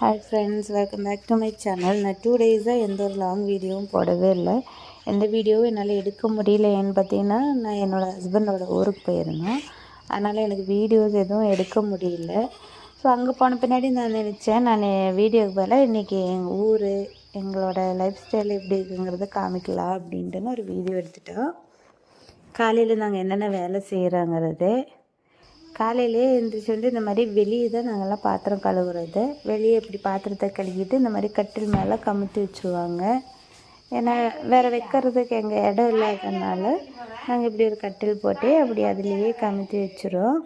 Hi friends welcome back to my channel நான் two டேஸாக எந்த ஒரு லாங் வீடியோவும் போடவே இல்லை. எந்த வீடியோவும் என்னால் எடுக்க முடியல ஏன்னு பார்த்தீங்கன்னா நான் என்னோடய ஹஸ்பண்டோட ஊருக்கு போயிருந்தேன் அதனால் எனக்கு வீடியோஸ் எதுவும் எடுக்க முடியல. ஸோ அங்கே போன பின்னாடி நான் நினச்சேன் நான் வீடியோக்கு பதிலாக இன்றைக்கி எங்கள் ஊர் எங்களோட லைஃப் ஸ்டைல் எப்படி இருக்குங்கிறத காமிக்கலாம் அப்படின்ட்டுன்னு ஒரு வீடியோ எடுத்துட்டோம். காலையில் நாங்கள் என்னென்ன வேலை செய்கிறாங்கிறது காலையிலே எழுந்திரிச்சு வந்து இந்த மாதிரி வெளியே தான் நாங்கள்லாம் பாத்திரம் கழுவுறது. வெளியே இப்படி பாத்திரத்தை கழுவிட்டு இந்த மாதிரி கட்டில் மேலே கமுத்தி வச்சுருவாங்க. ஏன்னா வேறு வைக்கிறதுக்கு எங்கள் இடம் இல்லாததுனால நாங்கள் இப்படி ஒரு கட்டில் போட்டு அப்படி அதுலேயே கமுத்தி வச்சுருவோம்.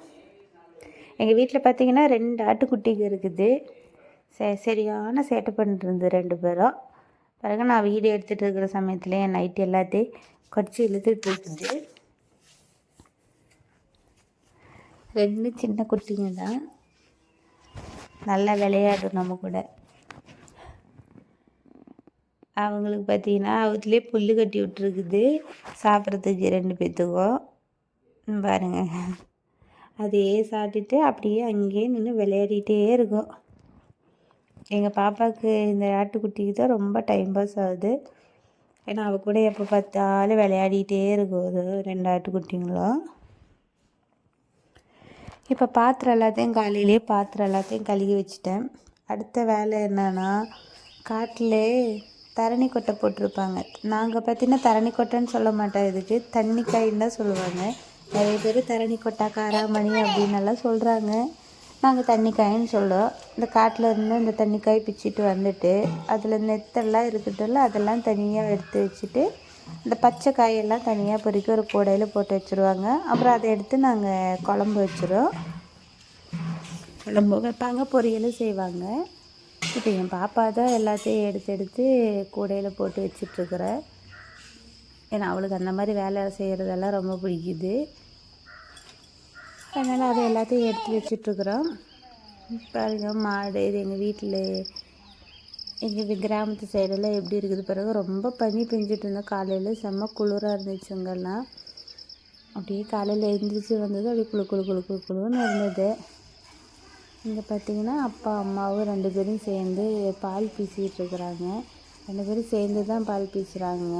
எங்கள் வீட்டில் பார்த்திங்கன்னா ரெண்டு ஆட்டுக்குட்டிங்க இருக்குது. சே சரியான சேட்டை பண்ணிருந்து ரெண்டு பேரும். பிறகு நான் வீடியோ எடுத்துகிட்டு இருக்கிற சமயத்துலேயே என் நைட்டு எல்லாத்தையும் குறைச்சி இழுத்துட்டு இருக்குது. ரெண்டு சின்ன குட்டிங்க தான். நல்லா விளையாடும் நம்ம கூட. அவங்களுக்கு பார்த்தீங்கன்னா அவத்துலேயே புல் கட்டி விட்ருக்குது சாப்பிட்றதுக்கு ரெண்டு பேர்த்துக்கும் பாருங்க. அதையே சாப்பிட்டுட்டு அப்படியே அங்கேயே நின்று விளையாடிட்டே இருக்கும். எங்கள் பாப்பாவுக்கு இந்த ஆட்டுக்குட்டிக்கு தான் ரொம்ப டைம் பாஸ் ஆகுது. ஏன்னா அவள் கூட எப்போ பார்த்தாலும் விளையாடிட்டே இருக்கும். அது ரெண்டு ஆட்டுக்குட்டிங்களும். இப்போ பாத்திரம் எல்லாத்தையும் காலையிலே பாத்திரம் எல்லாத்தையும் கழுவி வச்சுட்டேன். அடுத்த வேலை என்னென்னா காட்டிலே தரணி கொட்டை போட்டிருப்பாங்க. நாங்கள் பார்த்தீங்கன்னா தரணி கொட்டைன்னு சொல்ல மாட்டோம் இதுக்கு தண்ணி காயின்னு தான் சொல்லுவாங்க. நிறைய பேர் தரணி கொட்டா காராமணி அப்படின்னு எல்லாம் சொல்கிறாங்க நாங்கள் தண்ணிக்காயின்னு சொல்லுவோம் இந்த காட்டில் இருந்து இந்த தண்ணிக்காய் பிச்சுட்டு வந்துட்டு அதில் நெத்தெல்லாம் இருக்குதுல்ல அதெல்லாம் தனியாக எடுத்து வச்சுட்டு இந்த பச்சை காயெல்லாம் தனியாக பொறுக்கி ஒரு கூடையில் போட்டு வச்சுருவாங்க. அப்புறம் அதை எடுத்து நாங்கள் குழம்பு வச்சுருவோம். குழம்பு வைப்பாங்க பொரியலும் செய்வாங்க. இப்போ என் பாப்பா தான் எல்லாத்தையும் எடுத்து எடுத்து கூடையில் போட்டு வச்சிட்ருக்குறேன் ஏன்னா அவளுக்கு அந்த மாதிரி வேலை செய்கிறதெல்லாம் ரொம்ப பிடிக்குது. அதனால் அதை எல்லாத்தையும் எடுத்து வச்சிட்ருக்குறோம். பாருங்க மாடு இது எங்கள் வீட்டில் எங்கள் கிராமத்து சைடெல்லாம் எப்படி இருக்குது பிறகு ரொம்ப பனி பெஞ்சிட்டு இருந்தோம் காலையில் செம்ம குளிராக இருந்துச்சுங்கன்னா அப்படியே காலையில் எழுந்திரிச்சு வந்தது அப்படியே குழு குழு குழு குழு குழுன்னு இருந்தது. இங்கே பார்த்தீங்கன்னா அப்பா அம்மாவும் ரெண்டு பேரும் சேர்ந்து பால் பீசிகிட்டு இருக்கிறாங்க. ரெண்டு பேரும் சேர்ந்து தான் பால் பீசுகிறாங்க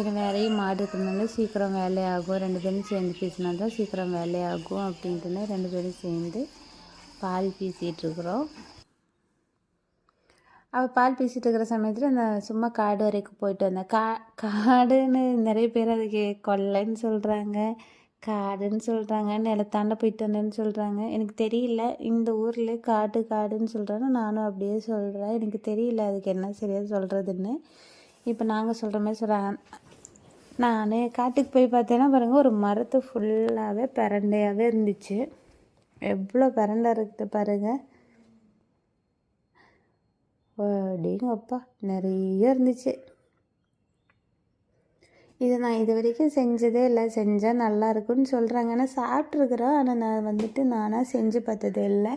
இது வேலையும் மாடு இருக்கிறதுனால சீக்கிரம் வேலையாகும் ரெண்டு பேரும் சேர்ந்து பீசினா தான் சீக்கிரம் வேலையாகும் அப்படின்ட்டுன்னு ரெண்டு பேரும் சேர்ந்து பால் பீசிகிட்ருக்குறோம் அவள் பால் பேசிகிட்டு இருக்கிற சமயத்தில் நான் சும்மா காடு வரைக்கும் போயிட்டு வந்தேன் கா காடுன்னு நிறைய பேர் அதுக்கு கொல்லைன்னு சொல்கிறாங்க காடுன்னு சொல்கிறாங்க நிலத்தாண்ட போயிட்டு வந்தேன்னு சொல்கிறாங்க எனக்கு தெரியல இந்த ஊரில் காடு காடுன்னு சொல்கிறேன்னு நானும் அப்படியே சொல்கிறேன் எனக்கு தெரியல அதுக்கு என்ன சரியாக சொல்கிறதுன்னு இப்போ நாங்கள் சொல்கிற மாதிரி சொல்கிறேன் நான் காட்டுக்கு போய் பார்த்தேன்னா பாருங்கள் ஒரு மரத்து ஃபுல்லாகவே பிரண்டையாகவே இருந்துச்சு. எவ்வளோ பரண்டை இருக்குது பாருங்கள் அப்படிங்கப்பா நிறைய இருந்துச்சு. இது நான் இது வரைக்கும் செஞ்சதே இல்லை. செஞ்சால் நல்லா இருக்குன்னு சொல்கிறாங்க ஆனால் சாப்பிட்ருக்குறோம் ஆனால் நான் வந்துட்டு நானாக செஞ்சு பார்த்ததே இல்லை.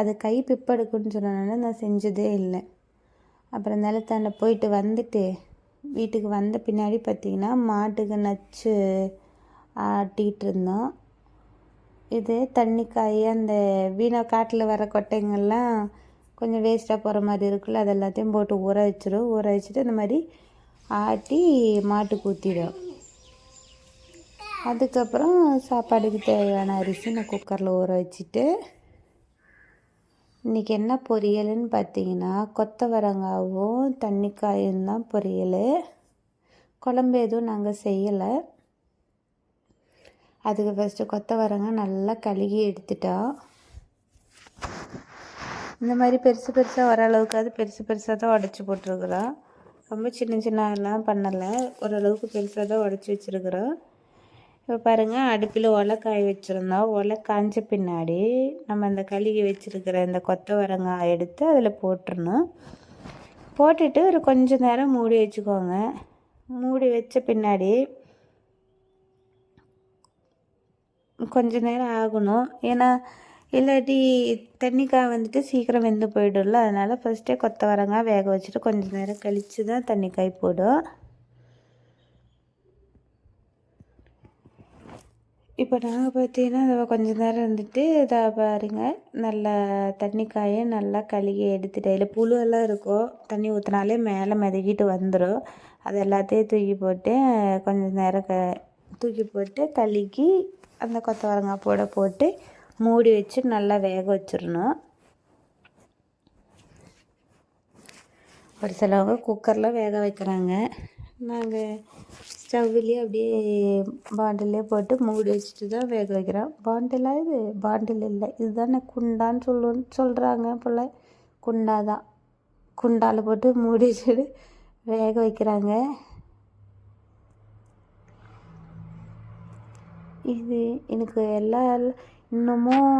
அது கை பிப்படுக்குன்னு சொன்னனால நான் செஞ்சதே இல்லை. அப்புறம் நிலத்தாண்ட போயிட்டு வந்துட்டு வீட்டுக்கு வந்த பின்னாடி பார்த்திங்கன்னா மாட்டுக்கு நச்சு ஆட்டிகிட்டு இருந்தோம். இது தண்ணிக்காய் அந்த வீணா காட்டில் வர கொட்டைங்கள்லாம் கொஞ்சம் வேஸ்ட்டாக போகிற மாதிரி இருக்குல்ல அது எல்லாத்தையும் போட்டு ஊற வச்சிடும் ஊற வச்சுட்டு இந்த மாதிரி ஆட்டி மாட்டுக்கு ஊற்றிடும் அதுக்கப்புறம் சாப்பாடுக்கு தேவையான அரிசி நான் குக்கரில் ஊற வச்சுட்டு இன்றைக்கி என்ன பொரியல்னு பார்த்தீங்கன்னா கொத்தவரங்காவும் தண்ணிக்காயும் தான் பொரியல். குழம்பு எதுவும் நாங்கள் செய்யலை. அதுக்கு ஃபஸ்ட்டு கொத்தவரங்காய் நல்லா கழுகி எடுத்துட்டோம். இந்த மாதிரி பெருசு பெருசாக வர அளவுக்காவது பெருசு பெருசாக தான் உடச்சி போட்டிருக்குறோம் ரொம்ப சின்ன சின்னலாம் பண்ணலை. ஓரளவுக்கு பெருசாக தான் உடச்சி வச்சுருக்குறோம் இப்போ பாருங்கள் அடுப்பில் ஒலை காய வச்சுருந்தோம் ஒலை காய்ஞ்ச பின்னாடி நம்ம அந்த கழுகி வச்சுருக்கிற இந்த கொத்தவரங்காய் எடுத்து அதில் போட்டுருணும் போட்டுட்டு ஒரு கொஞ்சம் நேரம் மூடி வச்சுக்கோங்க. மூடி வச்ச பின்னாடி கொஞ்ச நேரம் ஆகணும். ஏன்னா இல்லாட்டி தண்ணிக்காய் வந்துட்டு சீக்கிரம் வெந்து போயிடும்ல அதனால் ஃபஸ்ட்டே கொத்தவரங்காய் வேக வச்சுட்டு கொஞ்சம் நேரம் கழித்து தான் தண்ணிக்காய் போடும். இப்போ நாங்கள் பார்த்தீங்கன்னா அதை கொஞ்ச நேரம் இருந்துட்டு இதை பாருங்க நல்லா தண்ணிக்காயை நல்லா கழுகி எடுத்துட்டு அதில் புழுவெல்லாம் இருக்கும் தண்ணி ஊற்றினாலே மேலே மிதக்கிட்டு வந்துடும் அது எல்லாத்தையும் தூக்கி போட்டு கொஞ்சம் நேரம் க தூக்கி போட்டு கழுகி அந்த கொத்தவரங்காய் போட போட்டு மூடி வச்சு நல்லா வேக வச்சிடணும். ஒரு சிலவங்க குக்கரில் வேக வைக்கிறாங்க. நாங்கள் ஸ்டவ்லேயே அப்படியே பாண்டிலே போட்டு மூடி வச்சுட்டு தான் வேக வைக்கிறோம். பாண்டிலா இது? பாண்டில் இல்லை. இதுதானே குண்டான்னு சொல்லுன்னு சொல்கிறாங்க போல். குண்டா தான். குண்டால் போட்டு மூடி வச்சுட்டு வேக வைக்கிறாங்க. இது எனக்கு எல்லா இன்னமும்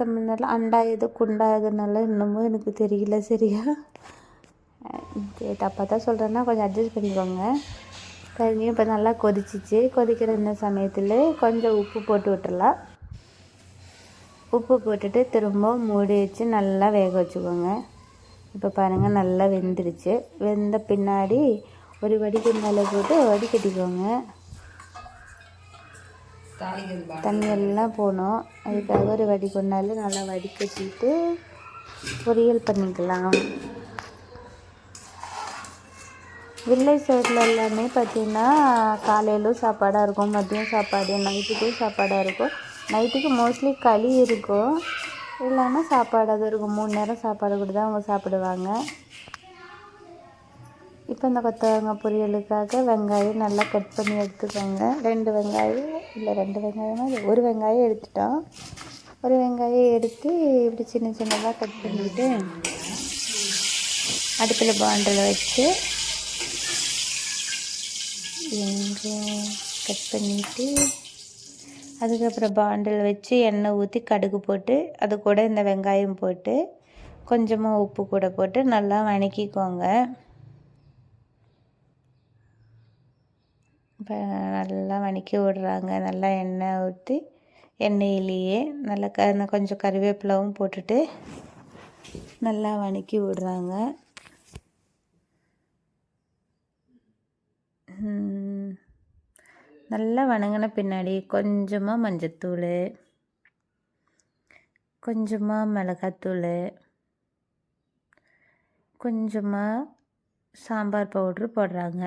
தமிழ்நாட்டில் அண்டா எது குண்டா எதுனால இன்னமும் எனக்கு தெரியல சரியா? தப்பாக தான் சொல்கிறேன்னா கொஞ்சம் அட்ஜஸ்ட் பண்ணிக்கோங்க. கறியும் இப்போ நல்லா கொதிச்சிச்சு. கொதிக்கிற இந்த சமயத்தில் கொஞ்சம் உப்பு போட்டு விட்டுடலாம் உப்பு போட்டுட்டு திரும்ப மூடி வச்சு நல்லா வேக வச்சுக்கோங்க. இப்போ பாருங்கள் நல்லா வெந்துருச்சு. வெந்த பின்னாடி ஒரு வடிகண்டால போட்டு வடிகட்டிக்கோங்க. தண்ணி எல்லாம் போகணும் அதுக்காக ஒரு வடிகொண்டால நல்லா வடிகட்டிட்டு பொரியல் பண்ணிக்கலாம். வில்லேஜ் சைடில் எல்லாமே பார்த்திங்கன்னா காலையிலும் சாப்பாடாக இருக்கும் மதியம் சாப்பாடு நைட்டுக்கும் சாப்பாடாக இருக்கும். நைட்டுக்கு மோஸ்ட்லி களி இருக்கும். இல்லைன்னா சாப்பாடாக தான் இருக்கும். மூணு நேரம் சாப்பாடு கூட தான் அவங்க சாப்பிடுவாங்க. இப்போ இந்த கொத்தவங்க பொரியலுக்காக வெங்காயம் நல்லா கட் பண்ணி எடுத்துக்கோங்க. ரெண்டு வெங்காயம் இல்லை ரெண்டு வெங்காயமாக இல்லை ஒரு வெங்காயம் எடுத்துட்டோம். ஒரு வெங்காயம் எடுத்து இப்படி சின்ன சின்னதாக கட் பண்ணிவிட்டு அடுப்பில் பாண்டில் வச்சு வெங்காயம் கட் பண்ணிவிட்டு அதுக்கப்புறம் பாண்டில் வச்சு எண்ணெய் ஊற்றி கடுகு போட்டு அது கூட இந்த வெங்காயம் போட்டு கொஞ்சமாக உப்பு கூட போட்டு நல்லா வணக்கிக்கோங்க. இப்போ நல்லா வணக்கி விடுறாங்க. நல்லா எண்ணெய் ஊற்றி எண்ணெயிலேயே நல்லா க கொஞ்சம் கறிவேப்பிலாவும் போட்டுட்டு நல்லா வணக்கி விடுறாங்க. நல்லா வணங்கின பின்னாடி கொஞ்சமாக மஞ்சத்தூள் கொஞ்சமாக மிளகாத்தூள் கொஞ்சமாக சாம்பார் பவுட்ரு போடுறாங்க.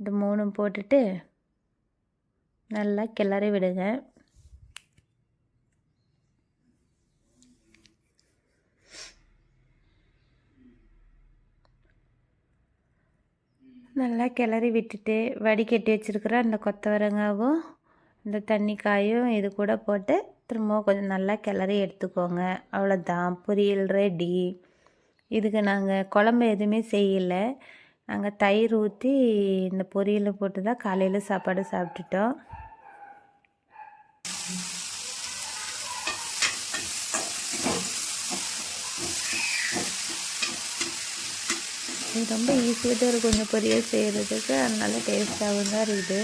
இது மூணும் போட்டுட்டு நல்லா கிளறி விடுங்க. நல்லா கிளறி விட்டுட்டு வடிகட்டி வச்சுருக்கிற அந்த கொத்தவரங்காவும் இந்த தண்ணி காயும் இது கூட போட்டு திரும்பவும் கொஞ்சம் நல்லா கிளறி எடுத்துக்கோங்க. அவ்வளோதான் பொரியல் ரெடி இதுக்கு நாங்கள் குழம்பு எதுவுமே செய்யலை. அங்கே தயிர் ஊற்றி இந்த பொரியல் போட்டு தான் காலையில் சாப்பாடு சாப்பிட்டுட்டோம். இது ரொம்ப ஈஸியாக தான் இருக்கும் கொஞ்சம் பொரியல் செய்கிறதுக்கு அதனால டேஸ்ட்டாகவும் தான் இருக்குது.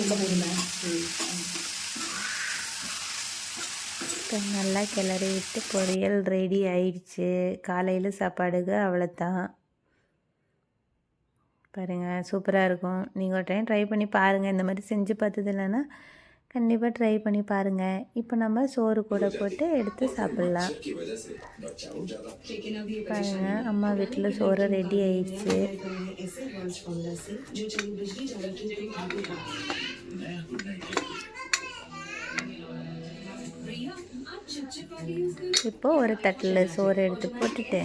இப்போ நல்லா கிளறி விட்டு பொரியல் ரெடி ஆயிடுச்சு. காலையில் சாப்பாடுக்கு அவ்வளோதான் பாருங்கள் சூப்பராக இருக்கும். நீங்கள் ஒரு டைம் ட்ரை பண்ணி பாருங்கள் இந்த மாதிரி செஞ்சு பார்த்தது இல்லைன்னா கண்டிப்பாக ட்ரை பண்ணி பாருங்கள் இப்போ நம்ம சோறு கூட போட்டு எடுத்து சாப்பிட்லாம். பாருங்கள் அம்மா வீட்டில் சோறு ரெடி ஆயிடுச்சு. இப்போ ஒரு தட்டில் சோறு எடுத்து போட்டுட்டு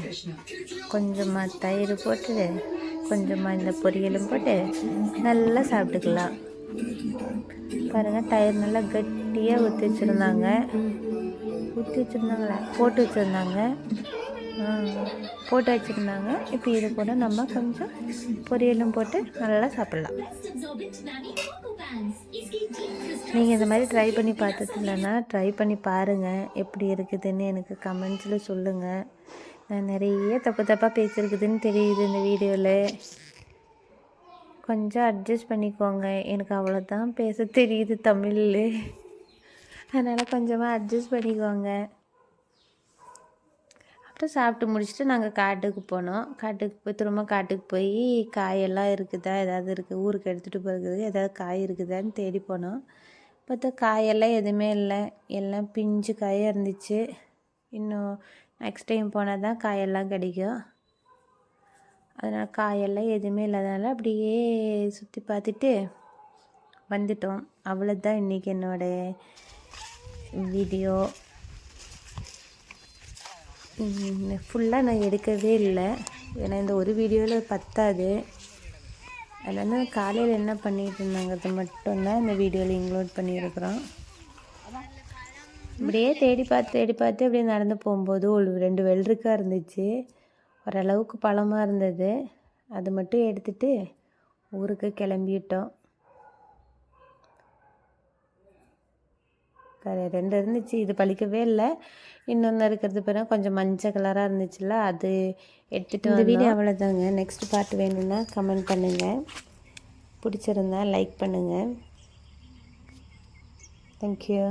கொஞ்சமாக தயிர் போட்டுட்டு கொஞ்சமாக இந்த பொரியலும் போட்டு நல்லா சாப்பிட்டுக்கலாம். பாருங்கள் தயிர் நல்லா கட்டியாக ஊற்றி வச்சுருந்தாங்க. ஊற்றி வச்சுருந்தாங்களா? போட்டு வச்சுருந்தாங்க. போட்டு வச்சுருந்தாங்க. இப்போ இது கூட நம்ம கொஞ்சம் பொரியலும் போட்டு நல்லா சாப்பிட்லாம். நீங்கள் இந்த மாதிரி ட்ரை பண்ணி பார்த்தது இல்லைன்னா ட்ரை பண்ணி பாருங்கள் எப்படி இருக்குதுன்னு எனக்கு கமெண்ட்ஸில் சொல்லுங்கள் நான் நிறைய தப்பு தப்பாக பேசியிருக்குதுன்னு தெரியுது இந்த வீடியோவில் கொஞ்சம் அட்ஜஸ்ட் பண்ணிக்கோங்க. எனக்கு அவ்வளோதான் பேச தெரியுது தமிழில். அதனால் கொஞ்சமாக அட்ஜஸ்ட் பண்ணிக்கோங்க. அப்புறம் சாப்பிட்டு முடிச்சுட்டு நாங்கள் காட்டுக்கு போனோம். காட்டுக்கு போய் திரும்ப காட்டுக்கு போய் காயெல்லாம் இருக்குதா? ஏதாவது இருக்குது ஊருக்கு எடுத்துகிட்டு போகிறதுக்கு ஏதாவது காய் இருக்குதான்னு தேடி போனோம். பார்த்தா காயெல்லாம் எதுவுமே இல்லை. எல்லாம் பிஞ்சு காயாக இருந்துச்சு. இன்னும் நெக்ஸ்ட் டைம் போனால் தான் காயெல்லாம் கிடைக்கும். அதனால் காயெல்லாம் எதுவுமே இல்லாதனால அப்படியே சுற்றி பார்த்துட்டு வந்துட்டோம். அவ்வளோதான் இன்றைக்கி என்னோடய வீடியோ ஃபுல்லாக நான் எடுக்கவே இல்லை. ஏன்னா இந்த ஒரு வீடியோவில் பத்தாது. அதனால் காலையில் என்ன பண்ணிகிட்டு இருந்தாங்கிறது மட்டும்தான் இந்த வீடியோவில் இன்க்ளூட் பண்ணியிருக்கிறோம் இப்படியே தேடி பார்த்து தேடி பார்த்து அப்படியே நடந்து போகும்போது ஒரு ரெண்டு வெள்ளரிக்காய் இருந்துச்சு. ஓரளவுக்கு பழமாக இருந்தது. அது மட்டும் எடுத்துகிட்டு ஊருக்கு கிளம்பிட்டோம். கர- ரெண்டு இருந்துச்சு. இது பழிக்கவே இல்லை. இன்னொன்று இருக்கிறது பிறகு கொஞ்சம் மஞ்சள் கலராக இருந்துச்சுல்ல அது எடுத்துகிட்டு இந்த வீடியோ அவ்வளோதாங்க நெக்ஸ்ட் பார்ட் வேணும்னா கமெண்ட் பண்ணுங்கள் பிடிச்சிருந்தா லைக் பண்ணுங்கள் தேங்க்யூ